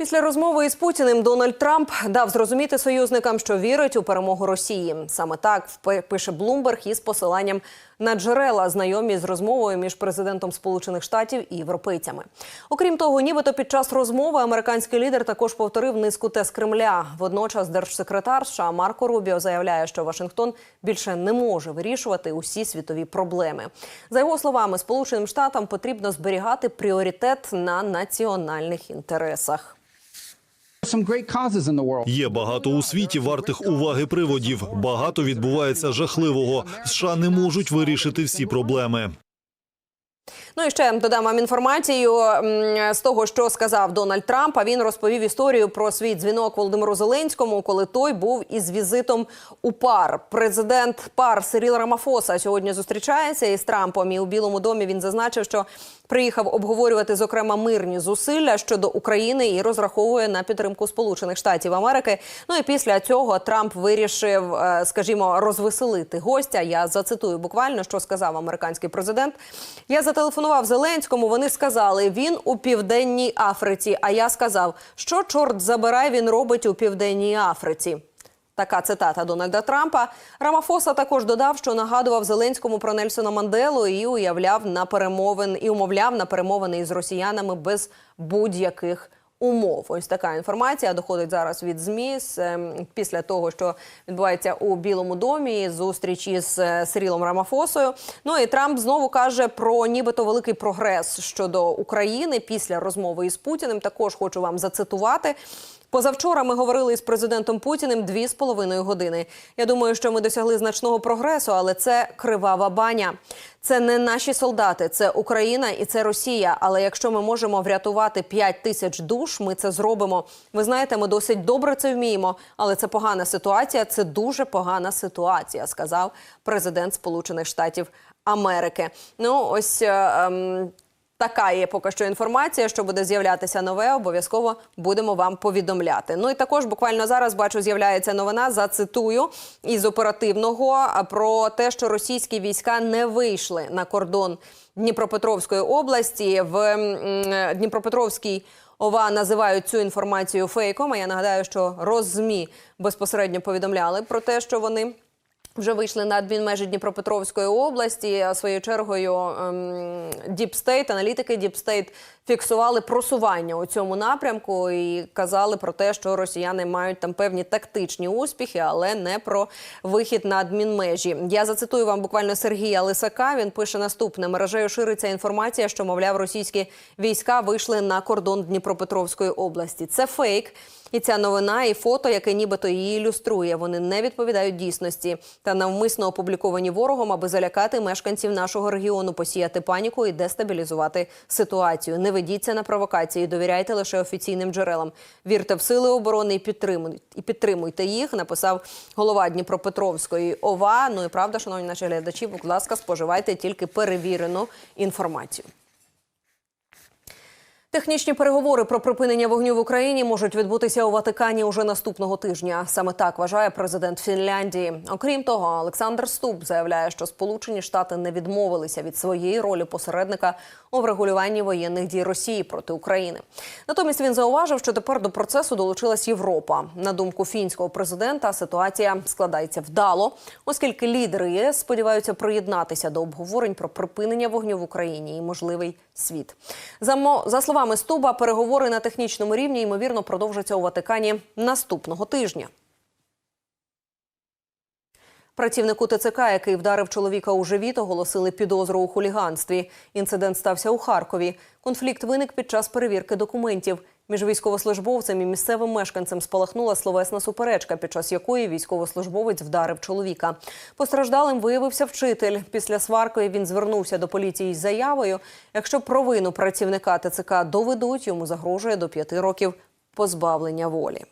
Після розмови із Путіним Дональд Трамп дав зрозуміти союзникам, що вірить у перемогу Росії. Саме так пише Блумберг із посиланням на джерела, знайомі з розмовою між президентом Сполучених Штатів і європейцями. Окрім того, нібито під час розмови американський лідер також повторив низку тез Кремля. Водночас держсекретар США Марко Рубіо заявляє, що Вашингтон більше не може вирішувати усі світові проблеми. За його словами, Сполученим Штатам потрібно зберігати пріоритет на національних інтересах. Є багато у світі вартих уваги приводів. Багато відбувається жахливого. США не можуть вирішити всі проблеми. Ну і ще додам вам інформацію з того, що сказав Дональд Трамп. А він розповів історію про свій дзвінок Володимиру Зеленському, коли той був із візитом у пар. Президент пар Сиріл Рамафоса сьогодні зустрічається із Трампом. І у Білому домі він зазначив, що приїхав обговорювати зокрема мирні зусилля щодо України і розраховує на підтримку Сполучених Штатів Америки. Ну і після цього Трамп вирішив, е, скажімо, розвеселити гостя. Я зацитую буквально, що сказав американський президент. Я зателефонував Зеленському. Вони сказали, він у південній Африці. А я сказав, що чорт забирай, він робить у південній Африці. Така цитата Дональда Трампа. Рамафоса також додав, що нагадував Зеленському про Нельсона Манделу і уявляв на перемовин і умовляв на перемовини із росіянами без будь-яких. Умов, ось така інформація доходить зараз від ЗМІ ем, після того, що відбувається у Білому домі. Зустрічі із е, Сирілом Рамафосою. Ну і Трамп знову каже про нібито великий прогрес щодо України після розмови із Путіним. Також хочу вам зацитувати. Позавчора ми говорили із президентом Путіним дві з половиною години. Я думаю, що ми досягли значного прогресу, але це кривава баня. Це не наші солдати, це Україна і це Росія. Але якщо ми можемо врятувати 5 тисяч душ, ми це зробимо. Ви знаєте, ми досить добре це вміємо, але це погана ситуація. Це дуже погана ситуація, сказав президент Сполучених Штатів Америки. Ну ось. е, ем, Така є поки що інформація, що буде з'являтися нове. Обов'язково будемо вам повідомляти. Ну і також буквально зараз бачу, з'являється новина. Зацитую із оперативного про те, що російські війська не вийшли на кордон Дніпропетровської області в Дніпропетровській. ОВА називають цю інформацію фейком. А я нагадаю, що Роззмі безпосередньо повідомляли про те, що вони вже вийшли на адмінмежі Дніпропетровської області. Своєю чергою ем, Deep State, аналітики State фіксували просування у цьому напрямку і казали про те, що росіяни мають там певні тактичні успіхи, але не про вихід на адмінмежі. Я зацитую вам буквально Сергія Лисака. Він пише наступне: мережею шириться інформація, що мовляв російські війська вийшли на кордон Дніпропетровської області. Це фейк. І ця новина і фото, яке нібито її ілюструє, вони не відповідають дійсності та навмисно опубліковані ворогом, аби залякати мешканців нашого регіону, посіяти паніку і дестабілізувати ситуацію. Не ведіться на провокації, довіряйте лише офіційним джерелам. Вірте в сили оборони і підтримуйте їх. Написав голова Дніпропетровської ОВА. Ну і правда, шановні наші глядачі, будь ласка, споживайте тільки перевірену інформацію. Технічні переговори про припинення вогню в Україні можуть відбутися у Ватикані уже наступного тижня. Саме так вважає президент Фінляндії. Окрім того, Олександр Ступ заявляє, що Сполучені Штати не відмовилися від своєї ролі посередника у врегулюванні воєнних дій Росії проти України. Натомість він зауважив, що тепер до процесу долучилась Європа. На думку фінського президента, ситуація складається вдало, оскільки лідери ЄС сподіваються приєднатися до обговорень про припинення вогню в Україні і можливий світ. За, за словами Стуба, переговори на технічному рівні ймовірно продовжаться у Ватикані наступного тижня. Працівнику ТЦК, який вдарив чоловіка у живіт, оголосили підозру у хуліганстві. Інцидент стався у Харкові. Конфлікт виник під час перевірки документів. Між військовослужбовцем і місцевим мешканцем спалахнула словесна суперечка, під час якої військовослужбовець вдарив чоловіка. Постраждалим виявився вчитель. Після сварки він звернувся до поліції з заявою. Якщо провину працівника ТЦК доведуть, йому загрожує до п'яти років позбавлення волі.